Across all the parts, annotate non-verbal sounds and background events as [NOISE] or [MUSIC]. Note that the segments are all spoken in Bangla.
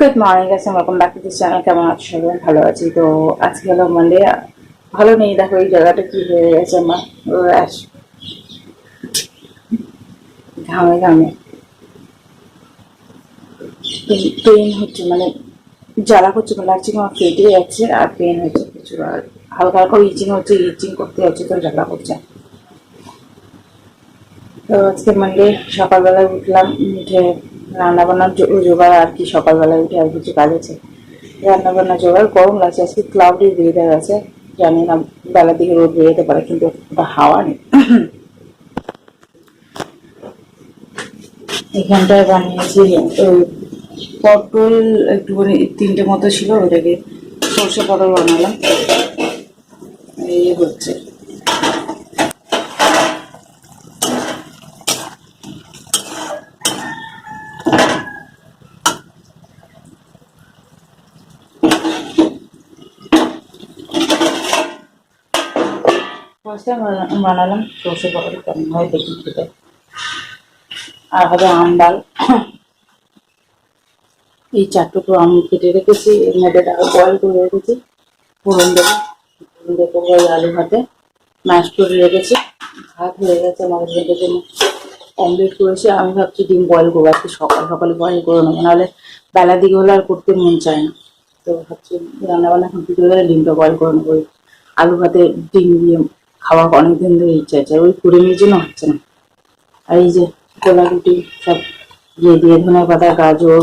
Good morning guys welcome back to this channel কেমন আছো সবাই? ভালো আছি। তো আজকে হলো মানডে ভালো নেই, দেখো এই জায়গাটা কি হয়ে গেছে আমার। র্যাশ ঘামে ঘামে। পেন হচ্ছে মানে জ্বালা করছে লাগছে, আমার ফেটে যাচ্ছে, আর পেন হচ্ছে কিছু আর হালকা হালকা ইচিং হচ্ছে, ইচিং করতে যাচ্ছে তো জ্বালা করছে। তো আজকে মানডে সকালবেলায় উঠলাম, উঠে রান্না বান্নার জোগাড় আর কি সকালবেলায় উঠে আর কিছু কাজ আছে। রান্না বান্না জোগাড় গরম লাগছে আজকে ক্লাউডি ওয়েদার আছে। জানি না বেলার দিকে রোদ বেরোতে পারে, কিন্তু হাওয়া নেই। এখানটায় বানিয়েছি পটল একটুখানি, তিনটে মতো ছিল, ওটাকে সর্ষে পটল বানালাম। এই হচ্ছে। ফার্স্ট বানালাম সর্ষে পটল কেমন হয় দেখি খেতে আর হবে আম ডাল এই চারটুকু আম কেটে রেখেছি এর মধ্যে বয়েল করে রেখেছি ফোড়ন দেবো ফোড়ন দিয়ে ওই আলু ভাতে ম্যাশ করে রেখেছি ভাত হয়ে গেছে আমার হাজবেন্ডের জন্য অমলেট করেছি আমি ভাবছি ডিম বয়েল করব আজকে সকাল সকালে বয়েল করে নেব নাহলে বেলার দিকে হলে আর করতে মন চায় না তো ভাবছি রান্না বান্না কমপ্লিট হয়ে গেলে ডিমটা বয়েল করে নেব আলু ভাতে ডিম দিয়ে খাওয়া অনেকদিন ধরে ইচ্ছা আছে ওই কুড়ি মিনিট জন্য হচ্ছে না। আর এই যে গোলা রুটি সব দিয়ে দিয়ে ধনে পাতা, গাজর,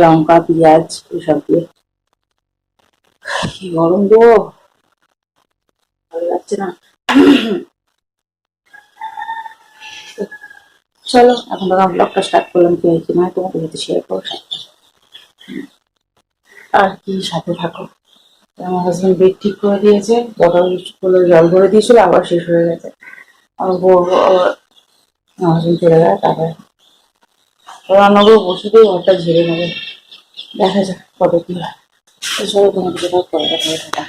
লঙ্কা, পেঁয়াজ, এসব দিয়ে। কি গরম গো। ভালো লাগছে না। চলো, এখন তো ব্লগটা স্টার্ট করলাম, কি হয়েছে না তোমাদের সাথে শেয়ার করো আর কি সাথে থাকো। আমার হাজব্যান্ড বেড ঠিক করে দিয়েছে বটল করে জল ভরে দিয়েছিল, আবার শেষ হয়ে গেছে। আমার বউ আমার হাজব্যান্ড চলে গেছে তারপরে রান্নাগুলো বসে দিয়ে ঘরটা ঝেড়ে নেবে। দেখা যাক কত কি হয়। এসব তোমার সাথে করে কথা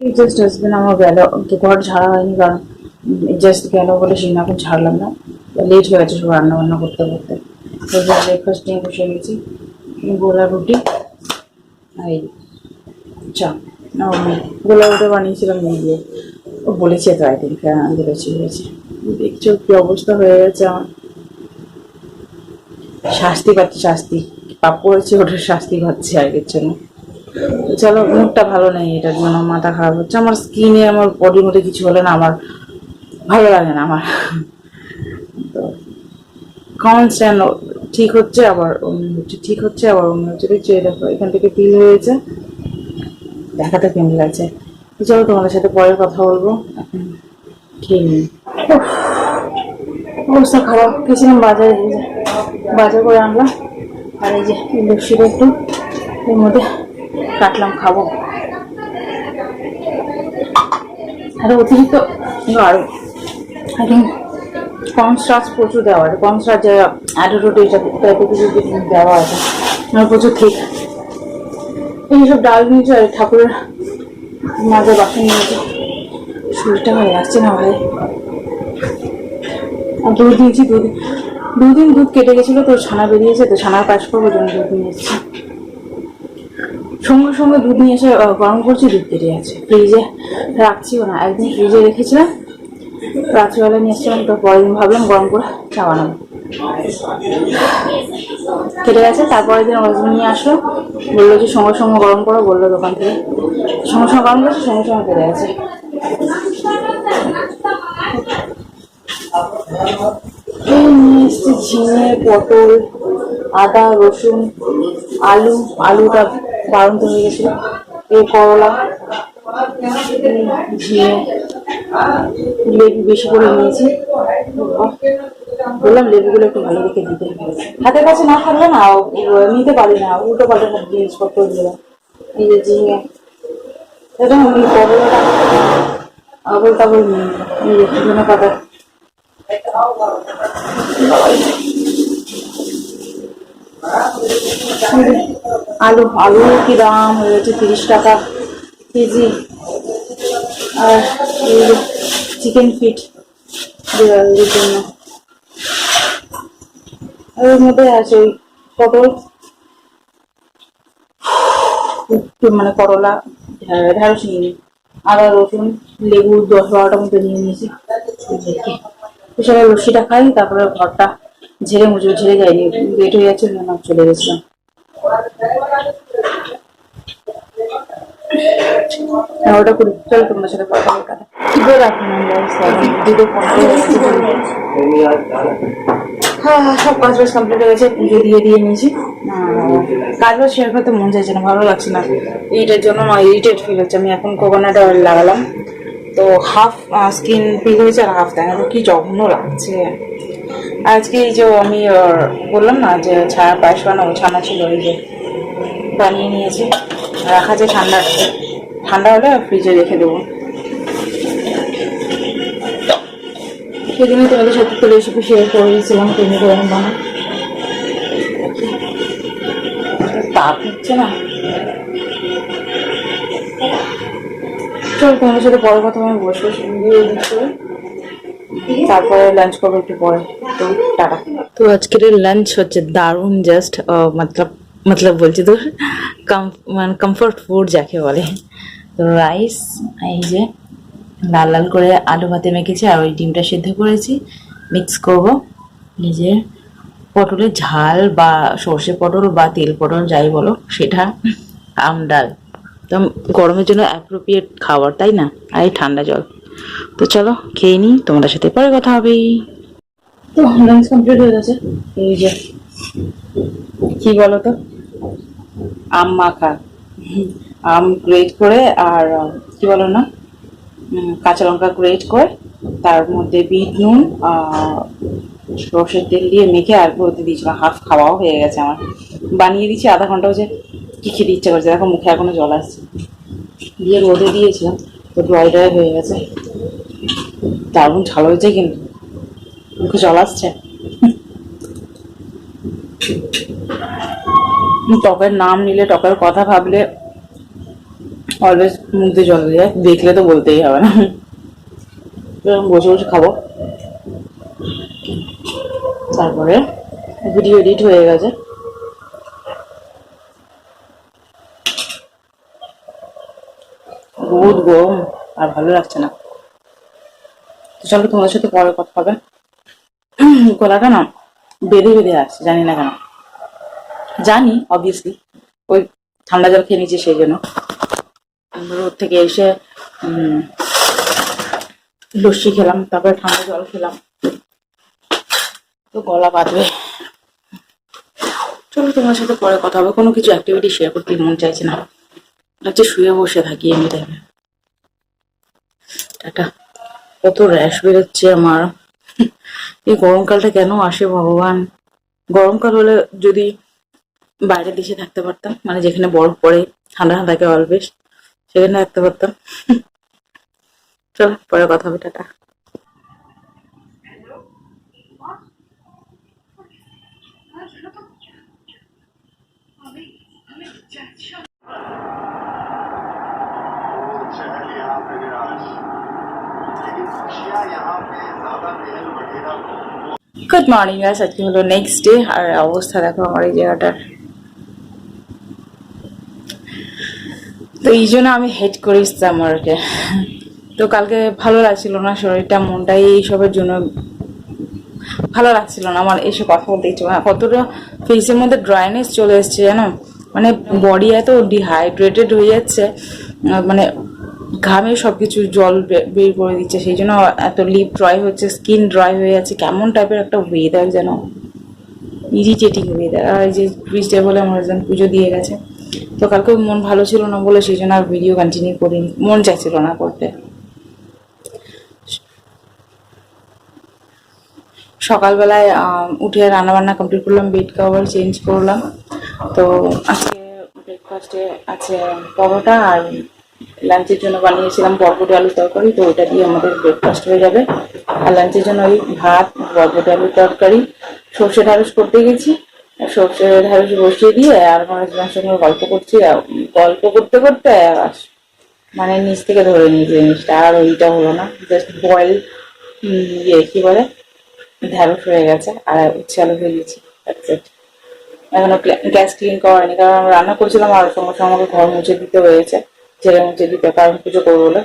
জাস্ট ডাস্টবিন আমার গেল তো ঘর ঝাড়া হয়নি কারণ জাস্ট গেল বলে সেই এখন ঝাড়লাম না লেট হয়ে গেছে সব রান্না বান্না করতে করতে ব্রেকফাস্ট নিয়ে বসে গেছি গোলা রুটি আর এই চা গোলা রুটি বানিয়েছিলাম নিয়ে দিয়ে ও বলেছে তো আই থিঙ্ক হ্যাঁ বলেছি বলেছি দেখছ কি অবস্থা হয়ে গেছে আমার শাস্তি পাচ্ছি শাস্তি পাপ করেছি ওটার শাস্তি পাচ্ছি আগের জন্য চলো মুডটা ভালো নেই এটার জন্য মাথা খারাপ হচ্ছে। আমার স্কিনে আমার বডির মধ্যে কিছু হলে না আমার ভালো লাগে না আমার। তো কনস্ট্যান্ট ঠিক হচ্ছে, আবার অন্য হচ্ছে, ঠিক হচ্ছে, আবার অন্য হচ্ছে। দেখছ দেখো, এখান থেকে ফিল হয়েছে। দেখাতে কেমন লাগছে? চলো, তোমাদের সাথে পরে কথা বলব। খেয়ে অবস্থা খারাপ। গেছিলাম বাজারে, বাজার করে আনলাম। আর এই যে লস্যিটা একটু, এর মধ্যে কাটলাম, খাব। আর অতিরিক্ত আর আই থিঙ্ক কম প্রচুর দেওয়া আছে। কম স্টার্চ যে অ্যাডোটোট এইসব টাইপের কিছু দেওয়া আছে। আর প্রচুর ঠিক এইসব ডাল নিয়েছে আর ঠাকুরের মাঝে বাসন নিয়েছে। শরীরটা ভালো লাগছে না ভাই আর দুধ দিয়েছি, দুধ দুদিন দুধ কেটে গেছিল, তো ছানা বেরিয়েছে, তো ছানার কাজ করব জন্য দুধ নিয়ে এসেছি। সঙ্গে সঙ্গে দুধ নিয়ে এসে গরম করছি, দুধ কেটে আছে। ফ্রিজে রাখছিও না, একদিন ফ্রিজে রেখেছিলাম। রাত্রিবেলা নিয়ে এসেছিলাম, তো পরের দিন ভাবলাম গরম করে চা বানাবো কেটে গেছে, তারপরের দিন হাজবেন্ড নিয়ে আসলো। বলল যে, সঙ্গে সঙ্গে গরম করো, বলল দোকান থেকে। সঙ্গে সঙ্গে গরম করছে, সঙ্গে সঙ্গে কেটে গেছে। এই নিয়ে ঝিঙে, পটল, আদা, রসুন, আলু, আলুটা বাড়ন্ত হয়ে গেছিল এই করলা ঝিঙে লেবু বেশি করে নিয়েছি। বললাম, লেবুগুলো একটু ভালো রেখে দিতে হাতের কাছে না থাকলে না নিতে পারি না। উল্টো পাল্টা জিনিসপত্র দিয়ে এই ঝিঙে আমি করলাটা আবল তাবল নিয়ে। এই যে ধনে পাতা। আলু আলু কি দাম? হয়ে গেছে তিরিশ টাকা কেজি। আর চিকেন ফিট বিড়ালদের জন্য। এর মধ্যে আছে ওই পটল। মানে করলা ঢে- ঢেঁড়স নিয়ে নিই। আদা, রসুন, লেবু, দশ বারোটা মতো নিয়ে নিয়েছি। সবাই লস্যিটা খাই, তারপরে ঘরটা ঝেড়ে মুছে ঝেড়ে যায়নি, লেট হয়ে যাচ্ছে চলে গেছিলাম। ওটা করি, চলো সাথে কথা বলতে কি করে রাখুন দুটো হ্যাঁ কমপ্লিট হয়ে গেছে দিয়ে দিয়ে নিয়েছি। কাজ মন চাইছে না, ভালো লাগছে না। এইটার জন্য ফিল হচ্ছে। আমি এখন কোকোনাট লাগালাম। তো হাফ স্কিন পিক হয়েছে আর হাফ দেয় কি জঘন্য লাগছে। আজকে এই যে আমি বললাম না যে ছায়া পায়েস বানাবো ছানা ছিল ওই যে বানিয়ে নিয়েছি। রাখা আছে ঠান্ডা ঠান্ডা হলে ফ্রিজে রেখে দেবো। সেদিনই তোমাদের সাথে তো রেসিপি শেয়ার করে দিয়েছিলাম কেমনি করে আমি বানাই তাপ হচ্ছে না। চল তোমাদের সাথে পরে কথা আমি বসে ভিডিও এডিট করে। তারপরে লাঞ্চ করব একটু পরে। তো টাটা। তো আজকের লাঞ্চ হচ্ছে দারুণ জাস্ট মতলব মতলব বলছি তো কম মানে কমফর্ট ফুড যাকে বলে। তো রাইস এই যে লাল লাল করে আলু ভাতে মেখেছি আর ওই ডিমটা সেদ্ধ করেছি। মিক্স করব। নিজের পটলের ঝাল বা সর্ষে পটল বা তেল পটল যাই বলো, সেটা আম ডাল। তো গরমের জন্য অ্যাপ্রোপ্রিয়েট খাবার, তাই না? আর এই ঠান্ডা জল। তো চলো, খেয়ে নিই, তোমাদের সাথে পরে কথা হবে। তো লাঞ্চ কমপ্লিট হয়ে গেছে। এই যে, কি বলো তো আম মাখা। আম গ্রেট করে আর, কি বলো না কাঁচা লঙ্কা গ্রেট করে, তার মধ্যে বিট নুন সর্ষের তেল দিয়ে মেখে আর করতে দিয়েছিলাম। হাফ খাওয়াও হয়ে গেছে আমার। বানিয়ে দিয়েছি আধা ঘণ্টা হচ্ছে কি খেতে ইচ্ছা করছে? দেখো, মুখে এখনও জল আসছে। দিয়ে রোদে দিয়েছিলাম, তো ড্রাই ড্রাই হয়ে গেছে। দারুণ ঝাল হয়েছে কিন্তু। মুখে জল আসছে। টকের নাম নিলে টকের কথা ভাবলে অলওয়েজ মুখ দিয়ে জল যায়। দেখলে তো বলতেই হবে না। বসে বসে খাব। তারপরে ভিডিও এডিট হয়ে গেছে। রোদ গরম আর ভালো লাগছে না। তো চলো তোমাদের সাথে পরে কথা হবে। [CLEARS THROAT] গলাটা না বেঁধে বেঁধে আসছে জানি না কেন। জানি অবভিয়াসলি ওই ঠান্ডা জল খেয়ে নিয়েছি সেই জন্য। রোদ থেকে এসে লস্যি খেলাম, তারপরে ঠান্ডা জল খেলাম। তো গলা বাঁধবে চলো তোমার সাথে পরে কথা হবে, কোনো কিছু অ্যাক্টিভিটি শেয়ার করতে মন চাইছে না। হচ্ছে শুয়ে বসে থাকি এমনি টাইমে টাটা। কত র্যাশ বেরোচ্ছে আমার। এই গরমকালটা কেন আসে ভগবান? গরমকাল হলে যদি বাইরের দেশে থাকতে পারতাম মানে যেখানে বরফ পড়ে, ঠান্ডা থাকে অলবেশ সেখানে থাকতে পারতাম। চল, পরে কথা হবে, টাটা। গুড মর্নিং গাইস আজকে হলো নেক্সট ডে আর অবস্থা দেখো আমার এই জায়গাটার। তো এই জন্য আমি হেড করে করি সামারকে তো কালকে ভালো লাগছিল না, শরীরটা মনটাই এইসবের জন্য ভালো লাগছিল না। আমার এসে কথা বলতে ইচ্ছে করে না। কতটা ফেসের মধ্যে ড্রাইনেস চলে এসছে জানো? মানে বডি এত ডিহাইড্রেটেড হয়ে যাচ্ছে। মানে ঘামে সব কিছু জল বের করে দিচ্ছে, সেই জন্য এত লিপ ড্রাই হচ্ছে স্কিন ড্রাই হয়ে যাচ্ছে, কেমন টাইপের একটা ওয়েদার যেন ইরিটেটিং ওয়েদার আর যে টুইসডে বলে আমার হাজব্যান্ড পুজো দিয়ে গেছে, তো কালকে মন ভালো ছিল না বলে সেই জন্য আর ভিডিও কন্টিনিউ করিনি, মন চাইছিল না করতে। সকালবেলায় উঠে রান্নাবান্না কমপ্লিট করলাম বেড কভার চেঞ্জ করলাম, তো আজকে ব্রেকফাস্টে আছে পরোটা আর লাঞ্চের জন্য বানিয়েছিলাম বরবটি আলুর তরকারি, তো ওটা দিয়ে আমাদের ব্রেকফাস্ট হয়ে যাবে। আর লাঞ্চের জন্য ওই ভাত, বরবটি আলুর তরকারি, সর্ষে ঢ্যাঁড়স করতে গেছি। সর্ষে ঢ্যাঁড়স বসিয়ে দিয়ে আর হাজব্যান্ড সঙ্গে গল্প করছি গল্প করতে করতে মানে নিচ থেকে ধরে নিয়েছে জিনিসটা, আর ওইটা হলো না জাস্ট বয়েল ইয়ে কি বলে? ঢ্যাঁড়স হয়ে গেছে, আর উচ্ছে আলু হয়ে গেছি এখনও গ্যাস ক্লিন করা হয়নি, কারণ রান্না করছিলাম, আর সঙ্গে সঙ্গে আমাকে ঘর মুছে দিতে হয়েছে। মুছে দিতে কারণ পুজো করব বলে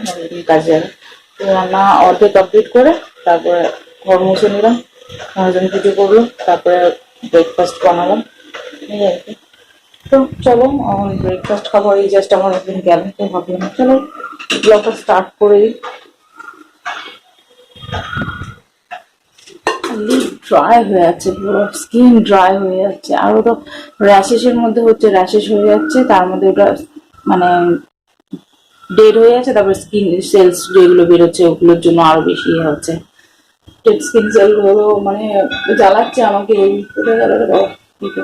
কাজে যাবে। তো রান্না অর্ধেক কমপ্লিট করে তারপরে ঘর মুছে নিলাম, মহাজন পুজো করল, তারপরে ব্রেকফাস্ট বানালাম, এই আর কি। তো চলো ব্রেকফাস্ট খাব, এই জাস্ট আমার একদিন গেল, তো ভাবলাম চলো ব্লগটা স্টার্ট করে দিই। ড্রাই হয়ে যাচ্ছে পুরো স্কিন ড্রাই হয়ে যাচ্ছে। আরও তো র্যাশেসের মধ্যে হচ্ছে র্যাশেস হয়ে যাচ্ছে, তার মধ্যে ওটা মানে ডেড হয়ে আছে, তারপর স্কিন সেলস যেগুলো বেরোচ্ছে ওগুলোর জন্য আরও বেশি ইয়ে হচ্ছে ডেড স্কিন সেলগুলো মানে জ্বালাচ্ছে আমাকে, এই কোথায় গেল রে বাবা? এই তো।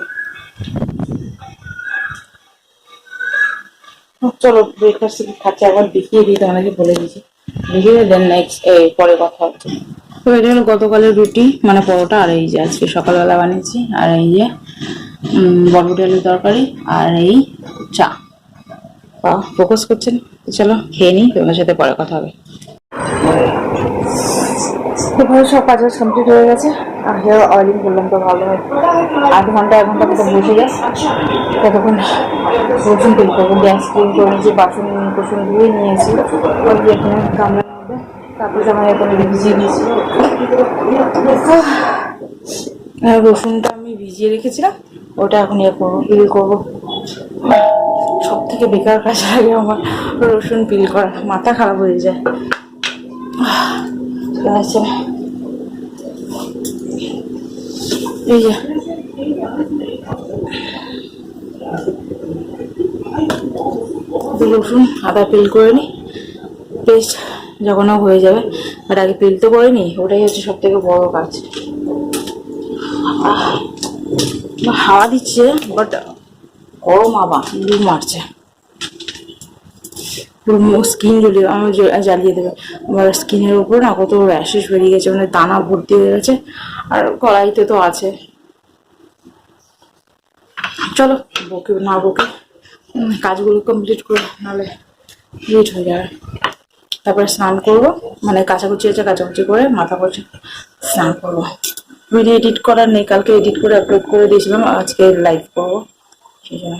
চলো ব্রেকফাস্ট খাচ্ছে, আবার দেখিয়ে দিই, তোমাদেরকে বলে দিয়েছি দেখিয়ে দেন নেক্সট পরে কথা হচ্ছে তো এটা হলো গতকালের রুটি মানে পরোটা, আর এই যে আজকে সকালবেলা বানিয়েছি, আর এই যে বরবটি আলুর তরকারি, আর এই চা ফোকাস করছেন চলো, খেয়ে নিই, তোমার সাথে পরে কথা হবে। এভাবে সব কাজ কমপ্লিট হয়ে গেছে। আর হেয়ার অয়েলিং করলাম তো ভালো। হয় আধ ঘণ্টা, এক ঘণ্টা মতো বসে যায় ততক্ষণ রসুন তেল করব। গ্যাস ক্লিন করে নিয়েছি, বাসন কুসুন ধুয়ে নিয়েছি। ওই এখানে গামলার মধ্যে। তারপরে জামা এখন ভিজিয়ে দিয়েছি। রসুনটা আমি ভিজিয়ে রেখেছিলাম। ওটা এখন ইয়ে করব পিল করব। সব থেকে বেকার কাজ লাগে আমার রসুন পিল করা, মাথা খারাপ হয়ে যায়। আচ্ছা এই যে। রসুন আদা পিল করে নিই পেস্ট যখন হয়ে যাবে। বাট আগে পিল তো করে নিই ওটাই হচ্ছে সব থেকে বড় কাজ। হাওয়া দিচ্ছে বাট গরম আবার লু মারছে। পুরো স্কিন জ্বলিয়ে আমার জ্বালিয়ে দেবে। আমার স্কিনের উপর না কত র্যাশেস বেরিয়ে গেছে মানে দানা ভর্তি হয়ে গেছে, আর কড়াইতে তো আছে। চলো, বকে, না বকে কাজগুলো কমপ্লিট করে, নাহলে লেট হয়ে যাবে। তারপরে স্নান করব মানে কাচাকুচি আছে কাচাকুচি করে মাথা করছে স্নান করব। ভিডিও এডিট করার নেই, কালকে এডিট করে আপলোড করে দিয়েছিলাম, আজকে লাইভ করব। সেই জন্য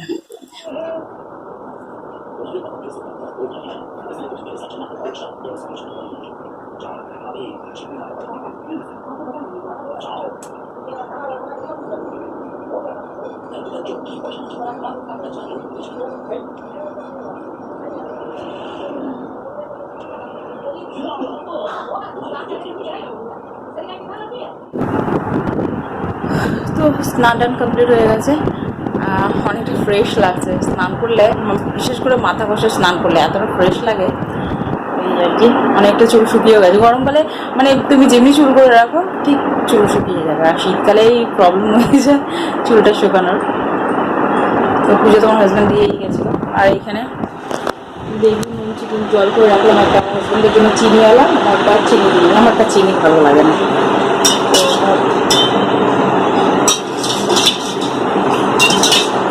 তো স্নান টান কমপ্লিট হয়ে গেছে আহ, অনেকটা ফ্রেশ লাগছে। স্নান করলে বিশেষ করে মাথা ঘষে স্নান করলে এতটা ফ্রেশ লাগে। আর কি, অনেকটা চুল শুকিয়েও গেছে। গরমকালে মানে তুমি যেমনি চুল করে রাখো, ঠিক চুল শুকিয়ে যাবে। আর শীতকালে এই প্রবলেম হয়ে চুলটা শুকানোর। তো পুজো তোমার হাজব্যান্ড দিয়েই গেছিল। আর এখানে বেবি নুন চিকেন জল করে রাখলাম। একটা হাজব্যান্ডের জন্য চিনি আলাম একটা চিনি দিলাম। আমারটা চিনি ভালো লাগে না।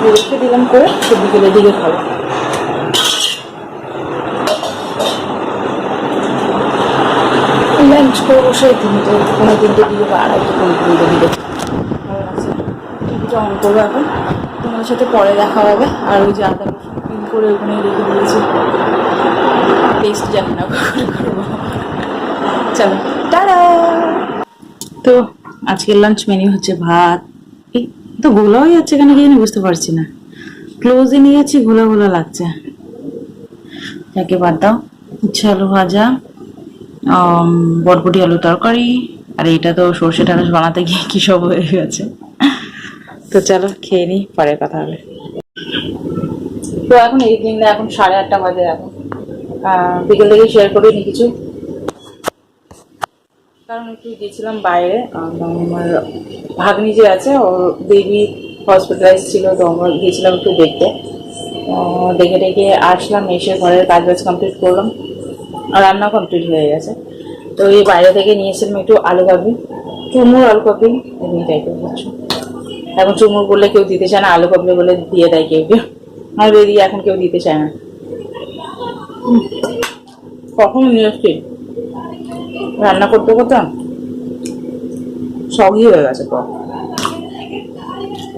তো রেখে দিলাম করে তো বিকেলের দিকে খাব লাঞ্চ করব সেই তিনটে কোনো তিনটে দিকে বা আড়াইটে কোনো তিনটে দিকে ভালো টিভিটা অন করব এখন। তোমার সাথে পরে দেখা হবে। আর ওই যে আদা রসুন করে ওখানে রেখে দিয়েছি। টেস্ট জানি না চলো, টাটা! তো আজকের লাঞ্চ মেনু হচ্ছে ভাত। তো গোলা হয়ে যাচ্ছে কেন কি বুঝতে পারছি না। ক্লোজে নিয়েছি, ঘোলা ঘোলা লাগছে। যাকে বাদ দাও। উচ্ছে আলু ভাজা বরবটি আলু তরকারি, আর এটা তো সর্ষে ঢাকাশ বানাতে গিয়ে কি সব হয়ে গেছে। তো চলো খেয়ে নিই পরে কথা হবে। তো এখন এই দিনটা এখন সাড়ে আটটা বাজে এখন। বিকেল থেকে শেয়ার করিনি কিছু। কারণ একটু গেছিলাম বাইরে আমার ভাগ্নি যে আছে, ওর বেবি হসপিটালাইজ ছিল, তো আমরা গিয়েছিলাম একটু দেখতে। দেখে দেখে আসলাম, এসে ঘরের কাজ বাজ কমপ্লিট করলাম, আর রান্না কমপ্লিট হয়ে গেছে। তো এই বাইরে থেকে নিয়ে এসেছিলাম একটু আলু কাবলি চুমুর আলু কাবলি এমনি টাইপের কিছু এখন চুমুর বললে কেউ দিতে চায় না আলু কাবলি বলে দিয়ে দেয় কেউ কেউ। আর বেরিয়ে এখন কেউ দিতে চায় না। কখন নিয়ে রান্না করতে করতে সবই হয়ে গেছে তো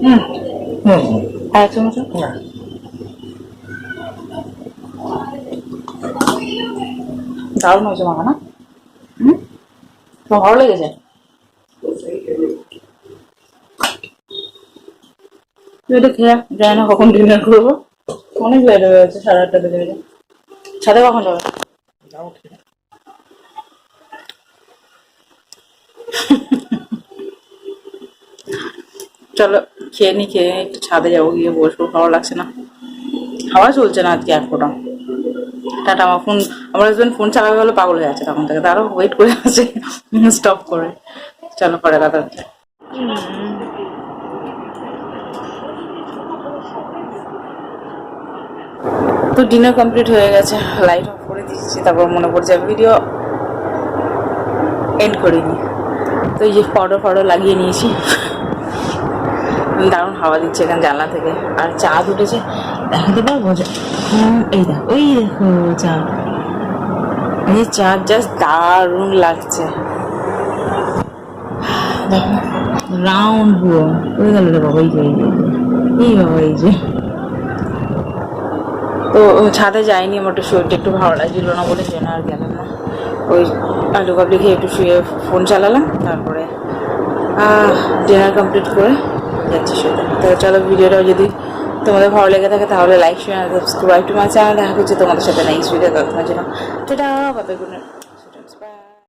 হুম। হুম আর এক চামচ না। দারুণ হয়েছে মাখা না? হুম? তোমার ভালো লেগেছে? এটা খেয়ে জানি না কখন ডিনার করব। অনেক লেট হয়ে গেছে সাড়ে আটটা বেজে গেছে। সাথে কখন যাবে যাও ঠিক আছে। চলো, খেয়ে নি, খেয়ে একটু ছাদে যাব, গিয়ে বসবো, ভালো লাগছে না। হাওয়া চলছে না আজকে এক টাটা, আমার ফোন, আমার হাজবেন্ড ফোন চালাবে বলে পাগল হয়ে আছে তখন থেকে। তারও ওয়েট করে আছে স্টপ করে। চলো, পরে কথা হচ্ছে। তো ডিনার কমপ্লিট হয়ে গেছে। লাইট অফ করে দিয়েছি, তারপর মনে পড়ছে ভিডিও এন্ড করিনি তো এই যে ফটো ফটো লাগিয়ে নিয়েছি। দারুণ হাওয়া দিচ্ছে এখানে জানলা থেকে। আর চাঁদ উঠেছে দেখাতে পারব এই দেখো ওই দেখো চাঁদ এই চাঁদ জাস্ট দারুণ লাগছে। দেখো রাউন্ড পুরো ওই গেল রে বাবা? এই যে, এই বাবা, এই যে। তো ছাদে যাইনি আমার একটু শরীরটা একটু ভালো লাগছিল না বলে জন্য আর গেলাম না। ওই আলু কাবলি খেয়ে একটু শুয়ে ফোন চালালাম, তারপরে ডিনার কমপ্লিট করে যাচ্ছি শুতে। তো চলো ভিডিওটাও যদি তোমাদের ভালো লেগে থাকে তাহলে like share subscribe to my channel দেখা করছি তোমাদের সাথে নেক্সট ভিডিও ততক্ষণের জন্য সেটা